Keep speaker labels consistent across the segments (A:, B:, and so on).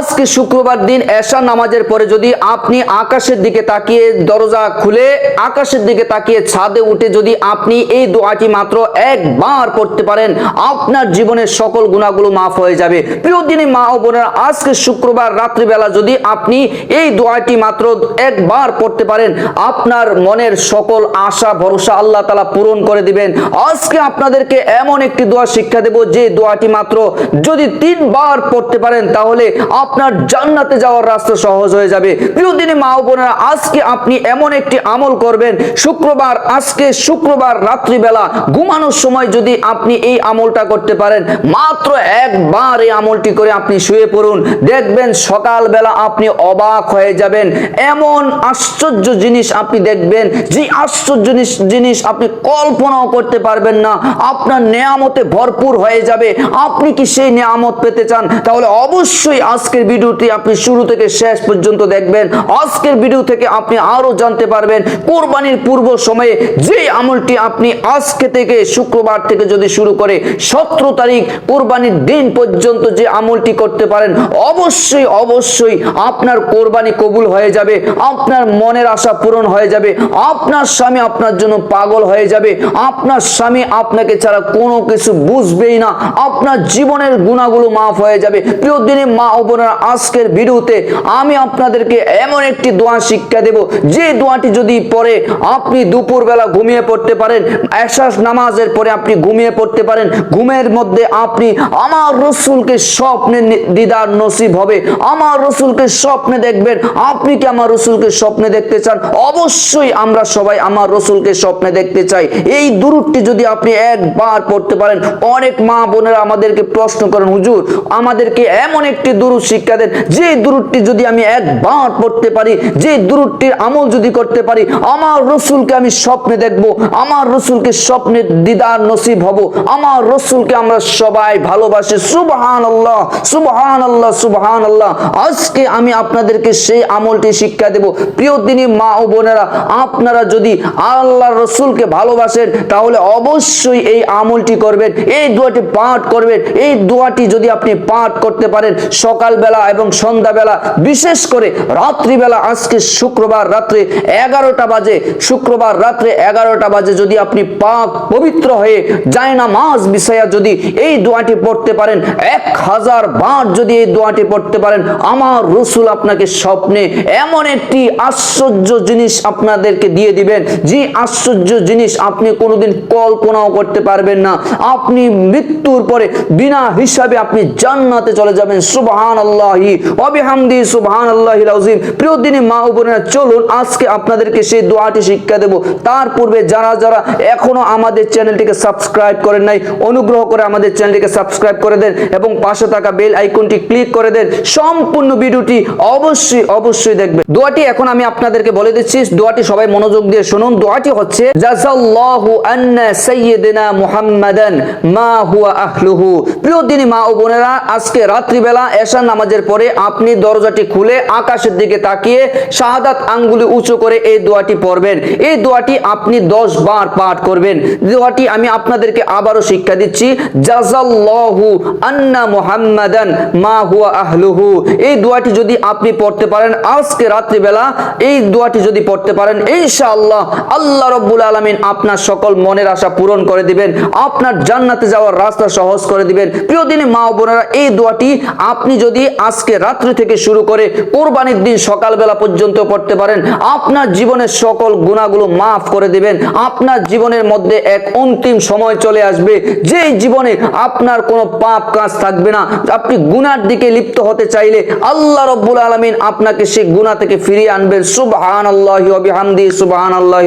A: আজকে শুক্রবার দিন এশা নামাজের পরে যদি আপনি আকাশের দিকে তাকিয়ে দরজা খুলে, আকাশের দিকে তাকিয়ে ছাদে উঠে যদি আপনি এই দোয়াটি মাত্র একবার পড়তে পারেন, আপনার জীবনের সকল গুণাগুলো মাফ হয়ে যাবে। প্রিয় দিনে মা ও বোনেরা, আজকে শুক্রবার রাত্রিবেলা যদি আপনি এই দোয়াটি মাত্র একবার পড়তে পারেন, আপনার মনের সকল আশা, ভরসা আল্লাহ তালা পূরণ করে দিবেন। আজকে আপনাদেরকে এমন একটি দোয়া শিক্ষা দেব, যে দোয়াটি মাত্র যদি তিনবার পড়তে পারেন, তাহলে আপনার জান্নাতে যাওয়ার রাস্তা সহজ হয়ে যাবে। প্রিয় দিনে মা ও বোনেরা, আজকে আপনি এমন একটি আমল করবেন, শুক্রবার, আজকে শুক্রবার রাত্রিবেলা ঘুমানোর সময় যদি আপনি এই আমলটা করতে পারেন, মাত্র একবার এই আমলটি করে আপনি শুয়ে পড়ুন। দেখবেন সকালবেলা আপনি অবাক হয়ে যাবেন। এমন আশ্চর্য জিনিস আপনি দেখবেন, যে আশ্চর্য জিনিস আপনি কল্পনাও করতে পারবেন না। আপনার নেয়ামতে ভরপুর হয়ে যাবে। আপনি কি সেই নেয়ামত পেতে চান? তাহলে অবশ্যই আজকের ভিডিওটি আপনি শুরু থেকে শেষ পর্যন্ত দেখবেন। আজকের ভিডিও থেকে আপনি আরও জানতে পারবেন, কোরবানির পূর্ব সময়ে যে আমলটি আপনি আজকে থেকে শুক্রবার থেকে যদি শুরু করে সতেরো তারিখ কোরবানির দিন পর্যন্ত যে আমলটি করতে পারেন, অবশ্যই অবশ্যই আপনার কোরবানি কবুল হয়ে যাবে, আপনার মনের আশা পূরণ হয়ে যাবে, আপনার স্বামী আপনার জন্য পাগল হয়ে যাবে, আপনার স্বামী আপনাকে ছাড়া কোনো কিছু বুঝবেই না, আপনার জীবনের গুণাগুলো মাফ হয়ে যাবে, প্রিয় দিনে মা ও বোনেরা আজকের ভিডিওতে আমি আপনাদেরকে এমন একটি দোয়া শিক্ষা দেব। যে দোয়াটি যদি পরে আপনি দুপুরবেলা ঘুমিয়ে পড়তে পারেন এশাস নামাজের পরে আপনি ঘুমিয়ে পড়তে পারেন, ঘুমের মধ্যে আপনি আমার রসুলকে স্বপ্নে দিদার নসিব হবে। আমার রসুলকে স্বপ্নে দেখবেন। আপনি কি আমার রসুলকে স্বপ্নে দেখতে চান? অবশ্যই আমরা সবাই আমার রসুলকে স্বপ্নে দেখতে চাই। এই দুরুটটি যদি আপনি একবার পড়তে পারেন, অনেক মা বোনেরা আমাদেরকে প্রশ্ন করেন, হুজুর, আমাদেরকে এমন একটি দুরুদ শিক্ষা দেন। যে দুরুদটি যদি আমি একবার পড়তে পারি, যে দুরুদটির আমল যদি করতে পারি, আমার রসুলকে আমি স্বপ্নে দেখব, আমার রসুলকে স্বপ্নে দিদার নসিব হব, আমার রসুলকে আমরা সবাই ভালোবাসি। সুবহান আল্লাহ সুবহান আল্লাহ সুবহান আল্লাহ আজকে আমি আপনাদেরকে সেই আমলটি শিক্ষা দেব। প্রিয় দিনী মা ও বোনেরা, আপনারা যদি আল্লাহ রসুলকে ভালোবাসেন, তাহলে অবশ্যই এই আমলটি করবেন, এই দোয়াটি পাঠ করবেন, এই দোয়াটি যদি আপনি পাঠ করতে পারেন সকালবেলা এবং সন্ধ্যাবেলা, বিশেষ করে রাত্রিবেলা, আজকে শুক্রবার রাত্রে এগারোটা বাজে, শুক্রবার রাত্রে এগারোটা বাজে যদি আপনি পাক পবিত্র হয়ে যায় না মাস বিষয়া যদি এই দোয়াটি পড়তে পারেন, এক হাজার বার যদি এই দোয়াটি পড়তে পারেন, আমার রসুল আপনাকে স্বপ্নে এমন একটি আশ্চর্য জিনিস আপনাদেরকে দিয়ে দিবেন, যে আশ্চর্য জিনিস আপনি কোনোদিন কল্পনাও করতে পারবেন না। আপনি মৃত্যুর পরে বিনা হিসাবে আপনি জান্নাতে চলে যাবেন সুবহান আল্লাহি অবিহামদি সুবহান আল্লাহি রাউজিম প্রিয় দিনী মা বোনেরা, চলুন আজকে আপনাদেরকে সেই দোয়াটি শিক্ষা দেব। তার পূর্বে যারা যারা এখনও আমাদের চ্যানেলটিকে সাবস্ক্রাইব করেন নাই, অনুগ্রহ করে আমাদের চ্যানেলটিকে সাবস্ক্রাইব করে দেন এবং পাশে থাকা বেল আইকনটি ক্লিক করে দেন। সম্পূর্ণ ভিডিওটি অবশ্যই অবশ্যই দেখবেন। দোয়াটি এখন আমি আপনাদেরকে বলে দিচ্ছি। দোয়াটি সবাই মনোযোগ দিয়ে শুনুন। দোয়াটি হচ্ছে, জাযাল্লাহু আন্না সাইয়্যিদিনা মুহাম্মাদান মা হুয়া আহলুহু। প্রিয় দিনী মা ও বোনেরা, আজকে রাত্রিবেলা এশার নামাজের পরে আপনি দরজাটি খুলে আকাশের দিকে তাকিয়ে শাহাদাত আঙ্গুলি উঁচু করে এই দোয়াটি পড়বেন। এই দোয়াটি আপনি দশ বার পাঠ করবেন। দোয়াটি আমি আপনাদেরকে আবারও শিক্ষা দিচ্ছি। জাজাল্লাহু আন্না মুহাম্মাদান মা হুয়া আহলুহু। এই দোয়াটি যদি আপনি পড়তে পারেন আজকে রাত্রিবেলা, এই দোয়াটি যদি পড়তে পারেন, ইনশাআল্লাহ আল্লাহ রব্বুল আলামিন আপনার সকল মনের আশা পূরণ করে দিবেন। আপনার জান্নাতে যাওয়ার রাস্তা সহজ করে দিবেন। প্রিয় দিনে মা বোনেরা, এই দোয়াটি আপনি যদি আজকে রাত্রি থেকে শুরু করে কোরবানির দিন সকালবেলা পর্যন্ত পড়তে পারেন। আপনার জীবনের সকল গুণাগুলো মাফ করে দিবেন। আপনার জীবনের মধ্যে এক অন্তিম সময় চলে আসবে। যে জীবনে আপনার কোনো পাপ কাজ থাকবে না, আপনি গুনার দিকে লিপ্ত হতে চাইলে আল্লাহ রব্বুল আলমিন আপনাকে সেই গুণা থেকে ফিরিয়ে আনবেন। সুবহান আল্লাহ সুবহান আল্লাহ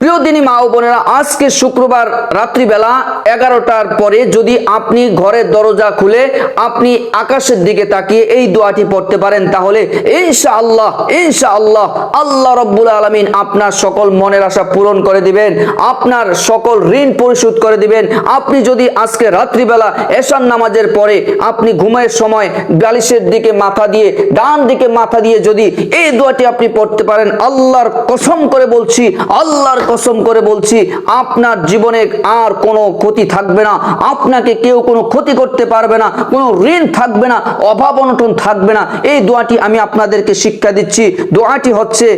A: প্রিয় দিনী মা ও বোনেরা, আজকে শুক্রবার রাত্রিবেলা এগারোটার পরে যদি আপনি ঘরের দরজা খুলে আপনি আকাশের দিকে তাকিয়ে এই দোয়াটি পড়তে পারেন, তাহলে ইনশা আল্লাহ ইনশা আল্লাহ আল্লাহ রব্বুল আলমিন আপনার সকল মনের আশা পূরণ করে দিবেন, আপনার সকল ঋণ পরিশোধ করে দিবেন। আপনি যদি আজকে রাত্রিবেলা এশান নামাজের পরে আপনি ঘুমের সময় বালিশের দিকে মাথা দিয়ে, ডান দিকে মাথা দিয়ে যদি এই দোয়াটি আপনি পড়তে পারেন, আল্লাহর কসম করে বলছি, আল্লাহর কসম করে বলছি, আপনার জীবনে আর কোনো ক্ষতি থাকবে না। আপনাকে কেউ কোনো ক্ষতি করতে পারবে না, কোনো ঋণ থাকবে না, অভাব অনটন থাকবে না। এই দোয়াটি আমি আপনাদেরকে শিক্ষা দিচ্ছি। দোয়াটি হচ্ছে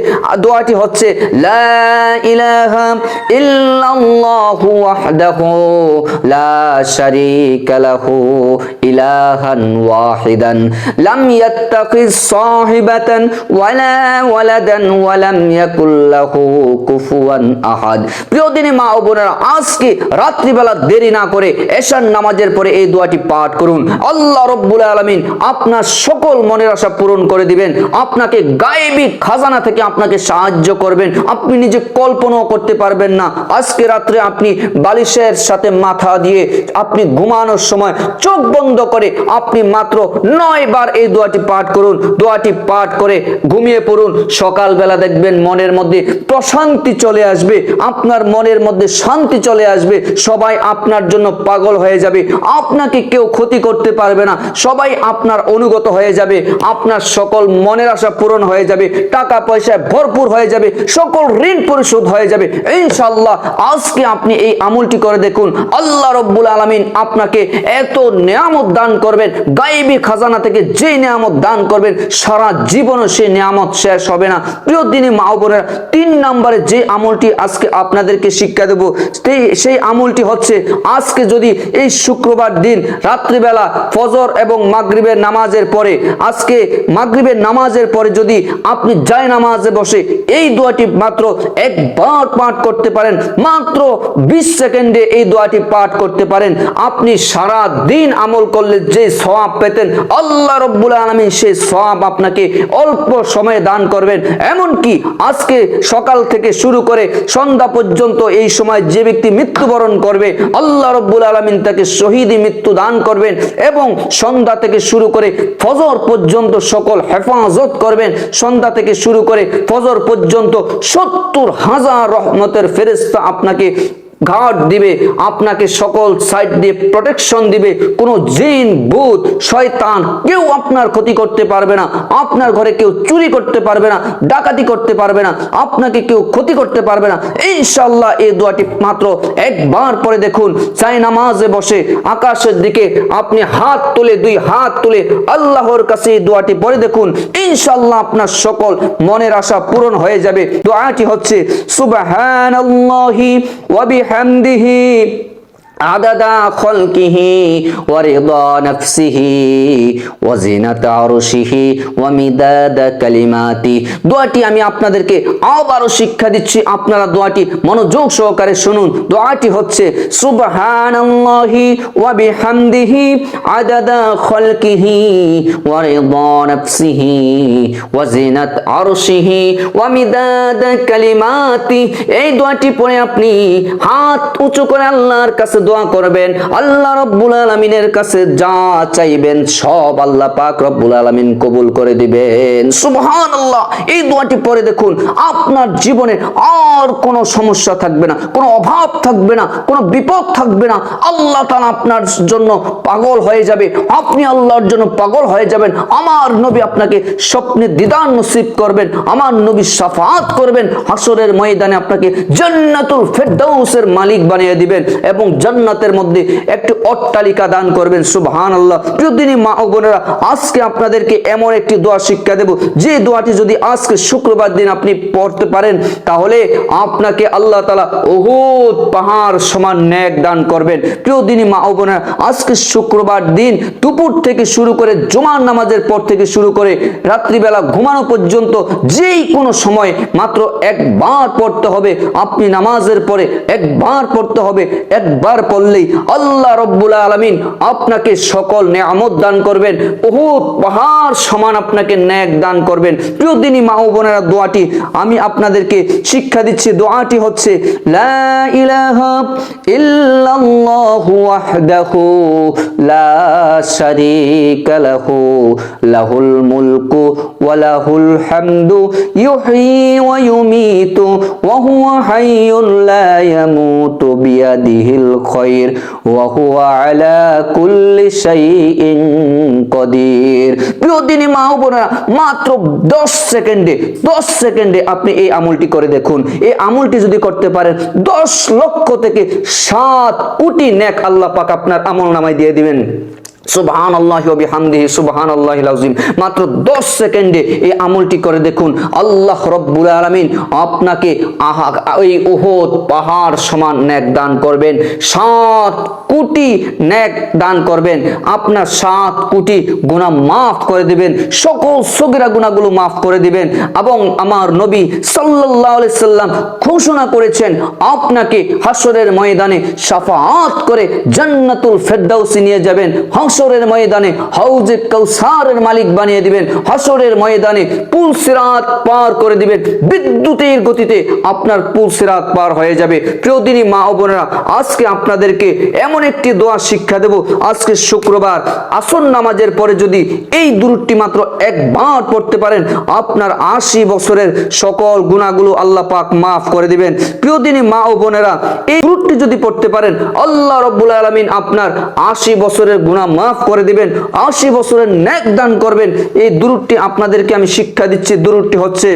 A: দোয়াটি হচ্ছে, লা লা ইলাহান ওয়ালা ওয়ালাদান ওয়া ইয়াকুল লাহু কুফুয়ান। আহাদ। প্রিয় দিনী মা ও বোনেরা, আজকে রাত্রিবেলা দেরি না করে এশার নামাজের পরে এই দোয়াটি পাঠ করুন। আল্লাহ রব্বুল আলামিন আপনার সকল মনের আশা পূরণ করে দিবেন। আপনাকে গায়েবী খাজানা থেকে আপনাকে সাহায্য করবেন। আপনি নিজে কল্পনাও করতে পারবেন না। আজকে রাত্রে আপনি বালিশের সাথে মাথা দিয়ে আপনি ঘুমানোর সময় চোখ বন্ধ করে আপনি মাত্র নয় বার এই দোয়াটি পাঠ করুন। দোয়াটি পাঠ করে ঘুমিয়ে পড়ুন। সকালবেলা দেখবেন মনের মধ্যে প্রশান্তি চলে আসবে। আপনার মনের মধ্যে শান্তি চলে আসবে, সবাই আপনার জন্য পাগল হয়ে যাবে, আপনাকে কেউ ক্ষতি করতে পারবে না, সবাই আপনার অনুগত হয়ে যাবে, আপনার সকল মনের আশা পূরণ হয়ে যাবে, টাকা পয়সায় ভরপুর হয়ে যাবে, সকল ঋণ পরিশোধ হয়ে যাবে। ইনশাল্লাহ আজকে আপনি এই আমলটি করে দেখুন, আল্লাহ রব্বুল আলমিন আপনাকে এত নিয়ামত দান করবেন গাইবী খাজানা থেকে যে নিয়ামত দান করবেন, সারা জীবনও সেই নিয়ামত শেষ হবে না। প্রিয় দিনে মা বোনেরা, তিন নম্বরে যে আমলটি আজকে আপনাদেরকে শিক্ষা দেব। সেই- আমলটি হচ্ছে, আজকে যদি এই শুক্রবার দিন রাত্রিবেলা ফজর এবং মাগরিবের নামাজের পরে, আজকে মাগরিবের নামাজের পরে যদি আপনি যায় নামাজে বসে, এই দোয়াটি মাত্র একবার পাঠ করতে পারেন, মাত্র বিশ সেকেন্ডে এই দোয়াটি পাঠ করতে পারেন। আপনি সারা দিন আমল করলে যে সওয়াব পেতেন, আল্লাহ রব্বুল আলমিন সেই সওয়াব আপনাকে অল্প সময়ে দান করবেন। এমনকি আজকে সকাল থেকে শুরু করে সন্ধ্যা পর্যন্ত এই সময় যে ব্যক্তি মৃত্যুবরণ করবে, আল্লাহ রব্বুল আলমিন তাকে শহীদি মৃত্যু দান করবেন এবং সন্ধ্যা থেকে শুরু করে ফজর পর্যন্ত সকল হেফাজত করবেন। সন্ধ্যা থেকে শুরু করে ফজর পর্যন্ত সত্তর হাজার রহমতের ফেরেস্তা আপনাকে গার্ড দিবে, আপনাকে সকল সাইড দিয়ে প্রোটেকশন দিবে। কোনো জিন, ভূত, শয়তান কেউ আপনার ক্ষতি করতে পারবে না। আপনার ঘরে কেউ চুরি করতে পারবে না, ডাকাতি করতে পারবে না, আপনাকে কেউ ক্ষতি করতে পারবে না। ইনশাল্লাহ এই দোয়াটি মাত্র একবার পরে দেখুন। চাই নামাজে বসে আকাশের দিকে আপনি হাত তুলে, দুই হাত তুলে আল্লাহর কাছে এই দোয়াটি পরে দেখুন। ইনশাল্লাহ আপনার সকল মনের আশা পূরণ হয়ে যাবে। দোয়াটি হচ্ছে ওয়া বিহামদিহি আদাদা খলকিহি ওয়ারিদা ওয়া জিনাত আরশিহি ওয়া কালিমাতি। দোয়াটি আমি আপনাদেরকে শিক্ষা দিচ্ছি। আপনারা দোয়াটি মনোযোগ সহকারে শুনুন। দোয়াটি হচ্ছে, সুবহানাল্লাহি ওয়া বিহামদিহি আদাদা খলকিহি ওয়া জিনাত আরশিহি ওয়া কালিমাতি। এই দোয়াটি পড়ে আপনি হাত উঁচু করে আল্লাহর কাছে দোয়া করবেন। আল্লাহ রব্বুল আলামিনের কাছে যা চাইবেন সব আল্লাহ পাক রব্বুল আলামিন কবুল করে দিবেন। সুবহানাল্লাহ, এই দোয়াটি পড়ে দেখুন, আপনার জীবনে আর কোনো সমস্যা থাকবে না, কোনো অভাব থাকবে না, কোনো বিপদ থাকবে না। আল্লাহ তাআলা আপনার জন্য পাগল হয়ে যাবে, আপনি আল্লাহর জন্য পাগল হয়ে যাবেন। আমার নবী আপনাকে স্বপ্নে দিদান নসিব করবেন, আমার নবী সাফাত করবেন হাসরের ময়দানে আপনাকে জান্নাতুল ফেরদাউসের মালিক বানিয়ে দিবেন এবং জান্নাতের মধ্যে একটি অট্টালিকা দান করবেন সুবহান আল্লাহ প্রিয় দিনী মা ও বোনেরা, আজকে আপনাদেরকে এমন একটি দোয়া শিক্ষা দেব। যে দোয়াটি যদি আজকে শুক্রবার দিন আপনি পড়তে পারেন, তাহলে আপনাকে আল্লাহ তালা অহুত পাহাড় সমান ন্যাক দান করবেন। প্রিয় দিনী মা ও বোনেরা, আজকে শুক্রবার দিন দুপুর থেকে শুরু করে জুমার নামাজের পর থেকে শুরু করে রাত্রিবেলা ঘুমানো পর্যন্ত যেই কোনো সময় মাত্র একবার পড়তে হবে। আপনি নামাজের পরে একবার পড়তে হবে, একবার পড়লেই আল্লাহ রব্বুল আলমিন আপনাকে সকল নেয়ামত দান করবেন। বহুত পাহাড় সমান আপনাকে ন্যাক দান করবেন। প্রিয় দিনী মা বোনেরা, দোয়াটি আমি আপনাদেরকে শিক্ষা দিচ্ছি। দোয়াটি হচ্ছে, লা ইলাহা ইল্লাল্লাহু ওয়াহদাহু লা শারীকা লাহু, লাহুল মুলকু খৈর কুল্লি কদির। প্রিয় দিনে মা বোনেরা, মাত্র 10 সেকেন্ডে 10 সেকেন্ডে আপনি এই আমলটি করে দেখুন। এই আমলটি যদি করতে পারেন 10 লক্ষ থেকে সাত কোটি নেক আল্লাহ পাক আপনার আমল নামায় দিয়ে দিবেন। সুবহান আল্লাহ বিহামদিহি সুবহান আল্লাহিল আযীম। মাত্র 10 সেকেন্ডে এই আমলটি করে দেখুন, আল্লাহ রব্বুল আলামিন আপনাকে আহা, ওই উহুদ পাহাড় সমান নেক দান করবেন, সাত কোটি নেক দান করবেন, আপনার সাত কোটি গুনাহ মাফ করে দিবেন, সকল সগিরা গুনাহগুলো মাফ করে দিবেন এবং আমার নবী সাল্লাল্লাহু আলাইহি সাল্লাম ঘোষণা করেছেন, আপনাকে হাসরের ময়দানে শাফাআত করে জান্নাতুল ফেরদাউসে নিয়ে যাবেন হাসরের ময়দানে হাউজে কাউসারের মালিক বানিয়ে দিবেন। হাসরের ময়দানে পুল সিরাত পার করে দিবেন। বিদ্যুতের গতিতে আপনার পুল সিরাত পার হয়ে যাবে। প্রিয়দিনী মা ও বোনেরা, আজকে আপনাদেরকে এমন একটি দোয়া শিক্ষা দেব। আজকে শুক্রবার আসন নামাজের পরে যদি এই দূরটি মাত্র একবার পড়তে পারেন, আপনার আশি বছরের সকল গুণাগুলো আল্লাহ পাক মাফ করে দিবেন। প্রিয়দিনী মা ও বোনেরা, এই দূরটি যদি পড়তে পারেন, আল্লাহ রব্বুল আলমিন আপনার আশি বছরের গুণা মাফ করে দিবেন, আশি বছরের ন্যাক দান করবেন। এই দূরটি আপনাদেরকে আমি শিক্ষা দিচ্ছি। দূরটি হচ্ছে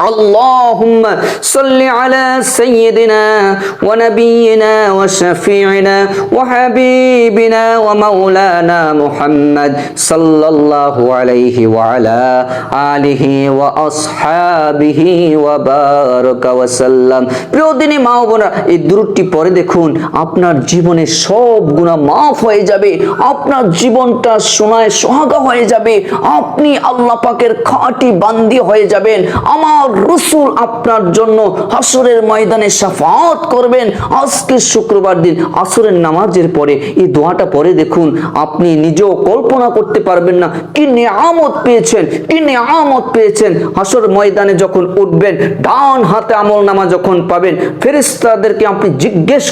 A: اللهم صل على سيدنا ونبينا وشفيعنا وحبيبنا ومولانا محمد صلى الله عليه وعلى آله وأصحابه وبارك وسلم প্রিয় দিনী মা ও বোনেরা এই দূরটি পরে দেখুন আপনার জীবনে সব গুণা মাফ হয়ে যাবে আপনার জীবনটা সোনায় সোহাগা হয়ে যাবে আপনি আল্লাহ পাকের খাঁটি বান্দি হয়ে যাবেন আমার রসুল আপনার জন্য হাসরের ময়দানে সাফাত করবেন। আজকে শুক্রবার দিন, আসরের নামাজের পরে এই দোয়াটা পরে দেখুন, আপনি নিজেও কল্পনা করতে পারবেন না কি নিয়ামত পেয়েছেন, কি নিয়ামত পেয়েছেন। হাসর ময়দানে যখন উঠবেন, ডান হাতে আমল নামা যখন পাবেন ফেরেস্তাদেরকে আপনি জিজ্ঞেস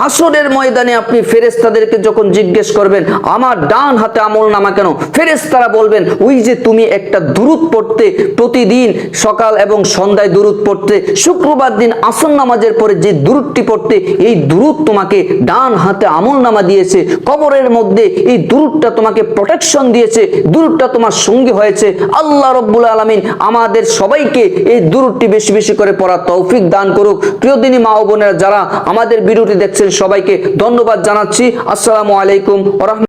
A: হাসরের ময়দানে আপনি ফেরেস্তাদেরকে যখন জিজ্ঞেস করবেন, আমার ডান হাতে আমল নামা কেন? ফেরেস্তারা বলবেন, ওই যে তুমি একটা দূরত পড়তে প্রতিদিন সকাল এবং সন্ধ্যায় দূরত পড়তে, শুক্রবার দিন আসন নামাজের পরে যে দূরতটি পড়তে, এই দূরত তোমাকে ডান হাতে আমল নামা দিয়েছে, কবরের মধ্যে এই দূরতটা তোমাকে প্রোটেকশন দিয়েছে দূরতটা তোমার সঙ্গী হয়েছে। আল্লাহ রব্বুল আলমিন আমাদের সবাইকে এই দূরটি বেশি বেশি করে পড়া তৌফিক দান করুক। প্রিয়দিনী মা ও বোনেরা, যারা আমাদের ভিডিওটি দেখছেন, সবাইকে ধন্যবাদ জানাচ্ছি। আসসালামু আলাইকুম ওরহম